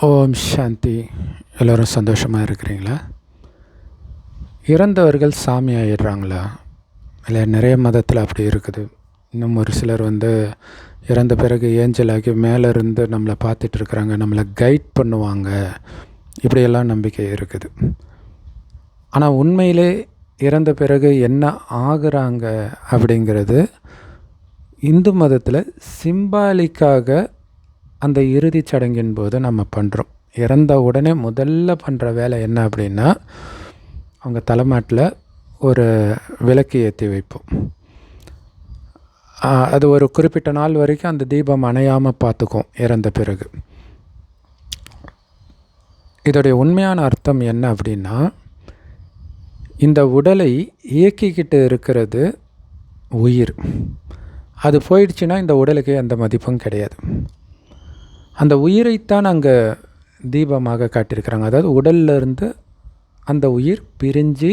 ஓம் சாந்தி. எல்லோரும் சந்தோஷமாக இருக்கிறீங்களா? இறந்தவர்கள் சாமி ஆயிடுறாங்களா? இல்லை நிறைய மதத்தில் அப்படி இருக்குது. இன்னும் ஒரு சிலர் வந்து இறந்த பிறகு ஏஞ்சலாகி மேலே இருந்து நம்மளை பார்த்துட்டு இருக்கிறாங்க நம்மளை கைட் பண்ணுவாங்க. இப்படியெல்லாம் நம்பிக்கை இருக்குது. ஆனால் உண்மையிலே இறந்த பிறகு என்ன ஆகுறாங்க அப்படிங்கிறது இந்து மதத்தில் சிம்பாலிக்காக அந்த இறுதிச் சடங்கின் போது நம்ம பண்ணுறோம் இறந்த உடனே முதல்ல பண்ணுற வேலை என்ன அப்படின்னா அவங்க தலைமாட்டில் ஒரு விளக்கு ஏற்றி வைப்போம். அது ஒரு குறிப்பிட்ட நாள் வரைக்கும் அந்த தீபம் அணையாமல் பார்த்துக்கும் இறந்த பிறகு. இதோடைய உண்மையான அர்த்தம் என்ன அப்படின்னா இந்த உடலை இயக்கிக்கிட்டு இருக்கிறது உயிர். அது போயிடுச்சுன்னா இந்த உடலுக்கு எந்த மதிப்பும் கிடையாது. அந்த உயிரைத்தான் அங்கே தீபமாக காட்டியிருக்கிறாங்க. அதாவது உடல்ல இருந்து அந்த உயிர் பிரிஞ்சு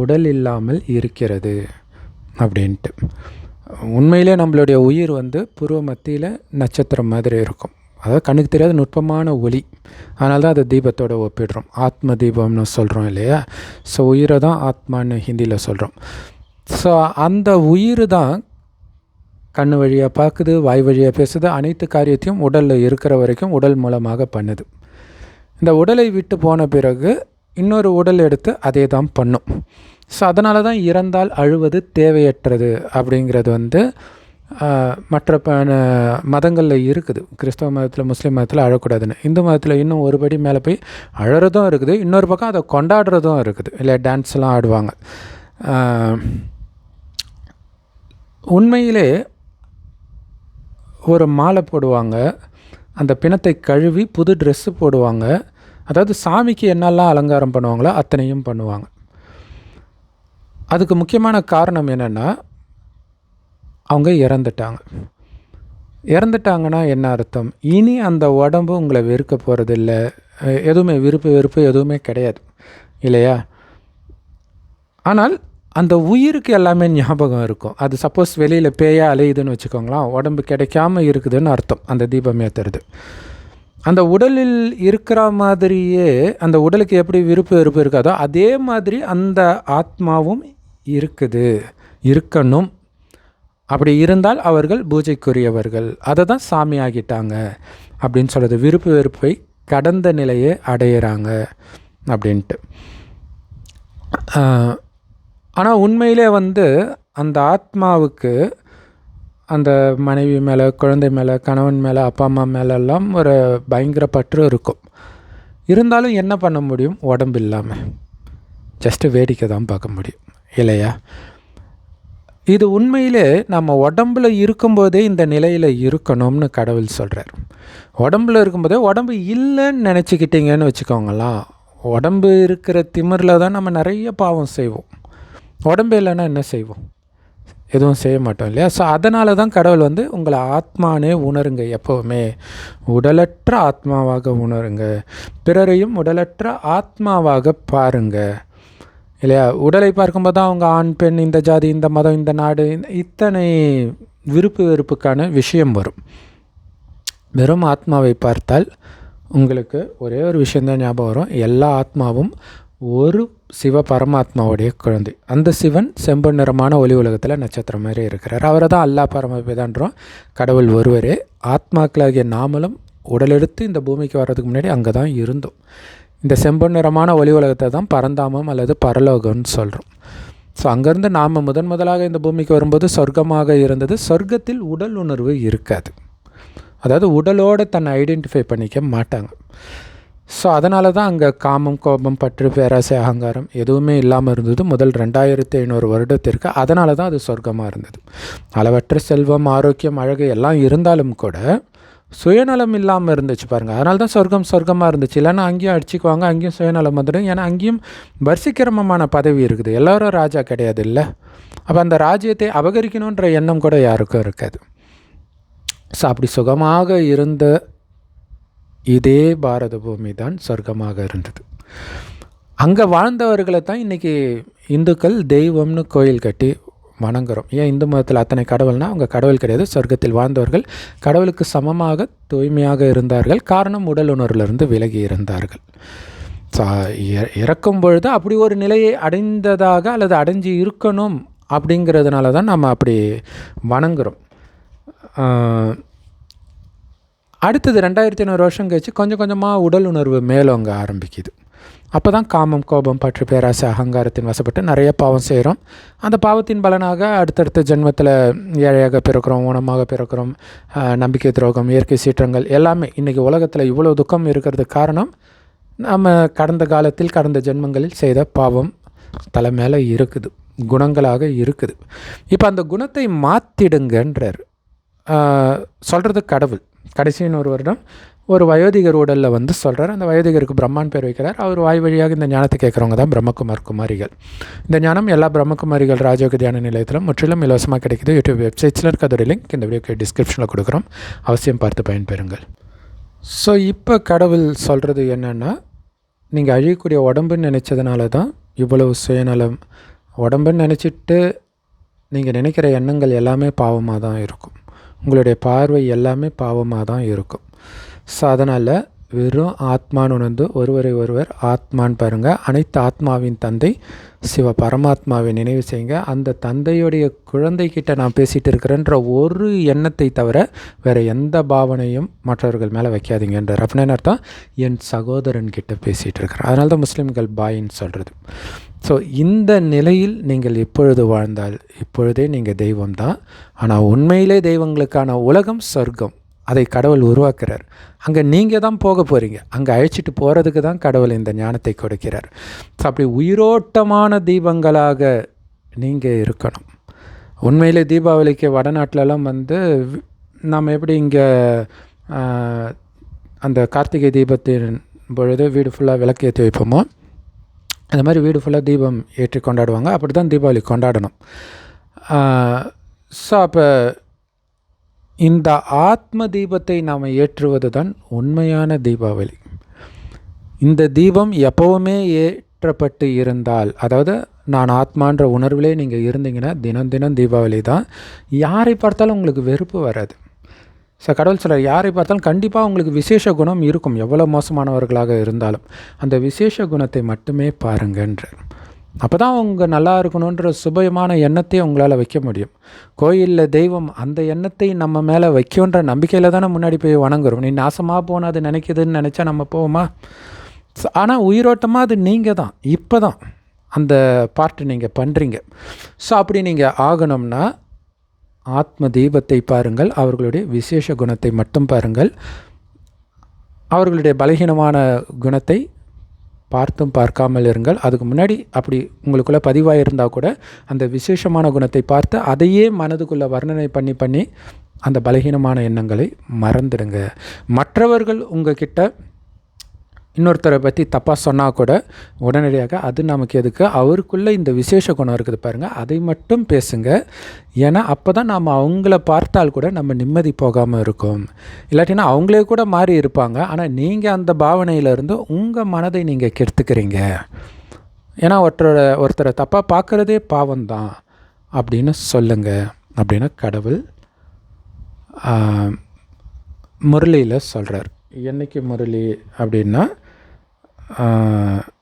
உடல் இல்லாமல் இருக்கிறது அப்படின்ட்டு. உண்மையிலே நம்மளுடைய உயிர் வந்து புருவ மத்தியில் நட்சத்திரம் மாதிரி இருக்கும். அதாவது கண்ணுக்கு தெரியாத நுட்பமான ஒளி. அதனால தான் அதை தீபத்தோடு ஒப்பிடுறோம். ஆத்ம தீபம்னு சொல்கிறோம் இல்லையா? ஸோ உயிரை தான் ஆத்மான்னு ஹிந்தியில் சொல்கிறோம் ஸோ அந்த உயிர் தான் கண் வழியாக பார்க்குது வாய் வழியாக பேசுது அனைத்து காரியத்தையும் உடலில் இருக்கிற வரைக்கும் உடல் மூலமாக பண்ணுது. இந்த உடலை விட்டு போன பிறகு இன்னொரு உடல் எடுத்து அதே தான் பண்ணும். ஸோ அதனால தான் இறந்தால் அழுவது தேவையற்றது அப்படிங்கிறது வந்து மற்ற ப மதங்களில் இருக்குது. கிறிஸ்தவ மதத்தில் முஸ்லீம் மதத்தில் அழக்கூடாதுன்னு. இந்து மதத்தில் இன்னும் ஒரு படி மேலே போய் அழறதும் இருக்குது. இன்னொரு பக்கம் அதை கொண்டாடுறதும் இருக்குது. இல்லை டான்ஸ்லாம் ஆடுவாங்க. உண்மையிலே ஒரு மாலை போடுவாங்க. அந்த பிணத்தை கழுவி புது ட்ரெஸ்ஸு போடுவாங்க. அதாவது சாமிக்கு என்னெல்லாம் அலங்காரம் பண்ணுவாங்களோ அத்தனையும் பண்ணுவாங்க. அதுக்கு முக்கியமான காரணம் என்னென்னா அவங்க இறந்துட்டாங்க. இறந்துட்டாங்கன்னா என்ன அர்த்தம்? இனி அந்த உடம்பு உங்களை வெறுக்க போகிறதில்ல எதுவுமே விருப்பு வெறுப்பு எதுவுமே கிடையாது. இல்லையா? ஆனால் அந்த உயிருக்கு எல்லாமே ஞாபகம் இருக்கும். அது சப்போஸ் வெளியில் பேயா அலையுதுன்னு வச்சுக்கோங்களேன் உடம்பு கிடைக்காம இருக்குதுன்னு அர்த்தம். அந்த தீபம் ஏற்றுறது அந்த உடலில் இருக்கிற மாதிரியே அந்த உடலுக்கு எப்படி விருப்பு வெறுப்பு இருக்காதோ அதே மாதிரி அந்த ஆத்மாவும் இருக்குது. இருக்கணும். அப்படி இருந்தால் அவர்கள் பூஜைக்குரியவர்கள். அதை தான் சாமி ஆகிட்டாங்க அப்படின்னு சொல்கிறது விருப்பு வெறுப்பை கடந்த நிலையை அடையிறாங்க. அப்படின்ட்டு. ஆனால் உண்மையிலே வந்து அந்த ஆத்மாவுக்கு அந்த மனைவி மேலே குழந்தை மேலே கணவன் மேலே அப்பா அம்மா மேலெல்லாம் ஒரு பயங்கர பற்று இருக்கும். இருந்தாலும் என்ன பண்ண முடியும்? உடம்பு இல்லாமல் ஜஸ்ட்டு வேடிக்கை தான் பார்க்க முடியும். இல்லையா? இது உண்மையிலே நம்ம உடம்புல இருக்கும்போதே இந்த நிலையில் இருக்கணும்னு கடவுள் சொல்கிறார் உடம்புல இருக்கும்போதே உடம்பு இல்லைன்னு நினச்சிக்கிட்டீங்கன்னு வச்சுக்கோங்களேன். உடம்பு இருக்கிற திமிரில் தான் நம்ம நிறைய பாவம் செய்வோம். உடம்பு இல்லைன்னா என்ன செய்வோம்? எதுவும் செய்ய மாட்டோம் இல்லையா? ஸோ அதனால தான் கடவுள் வந்து உங்களை ஆத்மானே உணருங்க எப்போவுமே. உடலற்ற ஆத்மாவாக உணருங்க. பிறரையும் உடலற்ற ஆத்மாவாக பாருங்க. இல்லையா? உடலை பார்க்கும்போது தான் அவங்க ஆண் பெண் இந்த ஜாதி இந்த மதம் இந்த நாடு இந்த- இத்தனை விருப்பு வெறுப்புக்கான விஷயம் வரும். வெறும் ஆத்மாவை பார்த்தால் உங்களுக்கு ஒரே ஒரு விஷயந்தான் ஞாபகம் வரும். எல்லா ஆத்மாவும் ஒரு சிவ பரமாத்மாவுடைய குழந்தை. அந்த சிவன் செம்பு நிறமான ஒளி உலகத்தில் நட்சத்திரம் மாதிரி இருக்கிறார். அவரை தான் அல்லா பரமபிதான்றோம். கடவுள் ஒருவரே. ஆத்மாக்களாகிய நாமளும் உடலெடுத்து இந்த பூமிக்கு வர்றதுக்கு முன்னாடி அங்கே தான் இருந்தோம். இந்த செம்பு நிறமான ஒளி உலகத்தை தான் பரந்தாமம் அல்லது பரலோகம்னு சொல்கிறோம் ஸோ அங்கேருந்து நாம் முதன் முதலாக இந்த பூமிக்கு வரும்போது சொர்க்கமாக இருந்தது. சொர்க்கத்தில் உடல் உணர்வு இருக்காது. அதாவது உடலோடு தன்னை ஐடென்டிஃபை பண்ணிக்க மாட்டாங்க. ஸோ அதனால தான் அங்கே காமம் கோபம் பற்று பேராசை அகங்காரம் எதுவுமே இல்லாமல் இருந்தது முதல் ரெண்டாயிரத்தி ஐநூறு வருடத்திற்கு. அதனால தான் அது சொர்க்கமாக இருந்தது. அளவற்ற செல்வம் ஆரோக்கியம் அழகு எல்லாம் இருந்தாலும் கூட சுயநலம் இல்லாமல் இருந்துச்சு பாருங்கள் அதனால தான் சொர்க்கம் சொர்க்கமாக இருந்துச்சு. இல்லைன்னா அங்கேயும் அடிச்சுக்குவாங்க அங்கேயும் சுயநலம் வந்துடும். ஏன்னா அங்கேயும் வரிசைக்கிரமமான பதவி இருக்குது. எல்லோரும் ராஜா கிடையாது இல்லை. அப்போ அந்த ராஜ்யத்தை அபகரிக்கணுன்ற எண்ணம் கூட யாருக்கும் இருக்காது. ஸோ அப்படி சுகமாக இருந்த இதே பாரத பூமி தான் சொர்க்கமாக இருந்தது. அங்கே வாழ்ந்தவர்களை தான் இன்றைக்கி இந்துக்கள் தெய்வம்னு கோயில் கட்டி வணங்குறோம். ஏன் இந்து மதத்தில் அத்தனை கடவுள்னால் அவங்க கடவுள் கிடையாது சொர்க்கத்தில் வாழ்ந்தவர்கள் கடவுளுக்கு சமமாக தூய்மையாக இருந்தார்கள். காரணம் உடல் உணர்விலிருந்து விலகி இருந்தார்கள். ஸோ இறக்கும் பொழுது அப்படி ஒரு நிலையை அடைந்ததாக அல்லது அடைஞ்சு இருக்கணும் அப்படிங்கிறதுனால தான் நம்ம அப்படி வணங்குறோம். அடுத்தது ரெண்டாயிரத்தி ஐநூறு வருஷம் கழிச்சு கொஞ்சம் கொஞ்சமாக உடல் உணர்வு மேலோங்க ஆரம்பிக்குது. அப்போ தான் காமம் கோபம் பற்று பேராசை அகங்காரத்தின் வசப்பட்டு நிறைய பாவம் செய்கிறோம் அந்த பாவத்தின் பலனாக அடுத்தடுத்த ஜென்மத்தில் ஏழையாக பிறக்கிறோம் ஊனமாக பிறக்கிறோம் நம்பிக்கை துரோகம் இயற்கை சீற்றங்கள் எல்லாமே இன்றைக்கி உலகத்தில் இவ்வளோ துக்கம் இருக்கிறதுக்கு காரணம் நம்ம கடந்த காலத்தில் கடந்த ஜென்மங்களில் செய்த பாவம் தலை மேலே இருக்குது குணங்களாக இருக்குது. இப்போ அந்த குணத்தை மாற்றிடுங்கன்றார் சொல்கிறது கடவுள். கடைசின்னு ஒரு வருடம் ஒரு வயோதிகர் உடலில் வந்து சொல்கிறார் அந்த வயோதிகருக்கு பிரம்மான் பேர் வைக்கிறார். அவர் வாய் வழியாக இந்த ஞானத்தை கேட்குறவங்க தான் பிரம்மகுமார் குமாரிகள். இந்த ஞானம் எல்லா பிரம்மகுமாரிகள் ராஜயோக தியான நிலையத்திலும் முற்றிலும் இலவசமாக கிடைக்குது. யூடியூப் வெப்சைட்ஸில் இருக்க அதோட லிங்க் இந்த வீடியோக்கு டிஸ்கிரிப்ஷனில் கொடுக்குறோம். அவசியம் பார்த்து பயன்பெறுங்கள். ஸோ இப்போ கடவுள் சொல்கிறது என்னென்னா நீங்கள் அழியக்கூடிய உடம்புன்னு நினச்சதுனால தான் இவ்வளவு சுயநலம். உடம்புன்னு நினச்சிட்டு நீங்கள் நினைக்கிற எண்ணங்கள் எல்லாமே பாவமாக தான் இருக்கும். உங்களுடைய பார்வை எல்லாமே பாவமாக தான் இருக்கும். ஸோ அதனால் வெறும் ஆத்மான்னு உணர்ந்து ஒருவரை ஒருவர் ஆத்மான்னு பாருங்கள் அனைத்து ஆத்மாவின் தந்தை சிவ பரமாத்மாவை நினைவு செய்யுங்க. அந்த தந்தையுடைய குழந்தைகிட்ட நான் பேசிகிட்டு இருக்கிறேன்ற ஒரு எண்ணத்தை தவிர வேறு எந்த பாவனையும் மற்றவர்கள் மேலே வைக்காதீங்கன்றார் அப்படின்னு அர்த்தம் என் சகோதரன் கிட்ட பேசிகிட்டு இருக்கிறேன் அதனால தான் முஸ்லீம்கள் பாயின்னு சொல்கிறது ஸோ இந்த நிலையில் நீங்கள் இப்பொழுது வாழ்ந்தால் இப்பொழுதே நீங்கள் தெய்வம் தான் ஆனால் உண்மையிலே தெய்வங்களுக்கான உலகம் சொர்க்கம். அதை கடவுள் உருவாக்குறார். அங்கே நீங்கள் தான் போக போகிறீங்க அங்கே அழைச்சிட்டு போகிறதுக்கு தான் கடவுள் இந்த ஞானத்தை கொடுக்கிறார். ஸோ அப்படி உயிரோட்டமான தீபங்களாக நீங்கள் இருக்கணும். உண்மையிலே தீபாவளிக்கு வடநாட்டிலலாம் வந்து நம்ம நாம் எப்படி இங்கே அந்த கார்த்திகை தீபத்தின் பொழுது வீடு ஃபுல்லாக விளக்கு ஏற்றி வைப்போமோ அந்த மாதிரி வீடு ஃபுல்லாக தீபம் ஏற்றி கொண்டாடுவாங்க. அப்படி தான் தீபாவளி கொண்டாடணும். ஸோ அப்போ இந்த ஆத்ம தீபத்தை நாம் ஏற்றுவது தான் உண்மையான தீபாவளி. இந்த தீபம் எப்போவுமே ஏற்றப்பட்டு இருந்தால் அதாவது நான் ஆத்மான்ற உணர்விலே நீங்கள் இருந்தீங்கன்னா தினம் தினம் தீபாவளி தான். யாரை பார்த்தாலும் உங்களுக்கு வெறுப்பு வராது. ஸோ கடவுள் சிலர் யாரை பார்த்தாலும் கண்டிப்பாக உங்களுக்கு விசேஷ குணம் இருக்கும் எவ்வளோ மோசமானவர்களாக இருந்தாலும். அந்த விசேஷ குணத்தை மட்டுமே பாருங்கன்றார். அப்போ தான் அவங்க நல்லா இருக்கணுன்ற சுபயமான எண்ணத்தை உங்களால் வைக்க முடியும். கோயிலில் தெய்வம் அந்த எண்ணத்தை நம்ம மேலே வைக்கும்ன்ற நம்பிக்கையில் தானே முன்னாடி போய் வணங்குறோம். நீ நாசமாக போனால் அது நினைக்குதுன்னு நினச்சா நம்ம போவோமா? ஆனால் உயிரோட்டமாக அது நீங்கள் தான் இப்போ தான் அந்த பார்ட்டு நீங்கள் பண்ணுறீங்க ஸோ அப்படி நீங்கள் ஆகணும்னா ஆத்ம தீபத்தை பாருங்கள். அவர்களுடைய விசேஷ குணத்தை மட்டும் பாருங்கள். அவர்களுடைய பலகீனமான குணத்தை பார்த்தும் பார்க்காமல் இருங்கள். அதுக்கு முன்னாடி அப்படி உங்களுக்குள்ளே பதிவாக இருந்தால் கூட அந்த விசேஷமான குணத்தை பார்த்து அதையே மனதுக்குள்ளே வர்ணனை பண்ணி பண்ணி அந்த பலகீனமான எண்ணங்களை மறந்துடுங்க. மற்றவர்கள் உங்ககிட்ட இன்னொருத்தரை பற்றி தப்பாக சொன்னால் கூட உடனடியாக அது நமக்கு எதுக்கு? அவருக்குள்ளே இந்த விசேஷ குணம் இருக்குது பாருங்கள் அதை மட்டும் பேசுங்க. ஏன்னா அப்போ தான் நாம் அவங்கள பார்த்தால் கூட நம்ம நிம்மதி போகாமல் இருக்கும். இல்லாட்டினா அவங்களே கூட மாறி இருப்பாங்க. ஆனால் நீங்கள் அந்த பாவனையிலேருந்து உங்கள் மனதை நீங்கள் கெடுத்துக்கிறீங்க. ஏன்னா ஒருத்தரோட ஒருத்தரை தப்பாக பார்க்குறதே பாவம்தான். அப்படின்னு சொல்லுங்க. அப்படின்னு கடவுள் முரளியில் சொல்கிறார் என்னைக்கு முரளி அப்படின்னா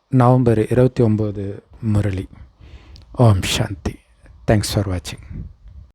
நவம்பர் இருபத்தி ஒம்பது முரளி. ஓம் சாந்தி. தேங்க்ஸ் ஃபார் வாட்சிங்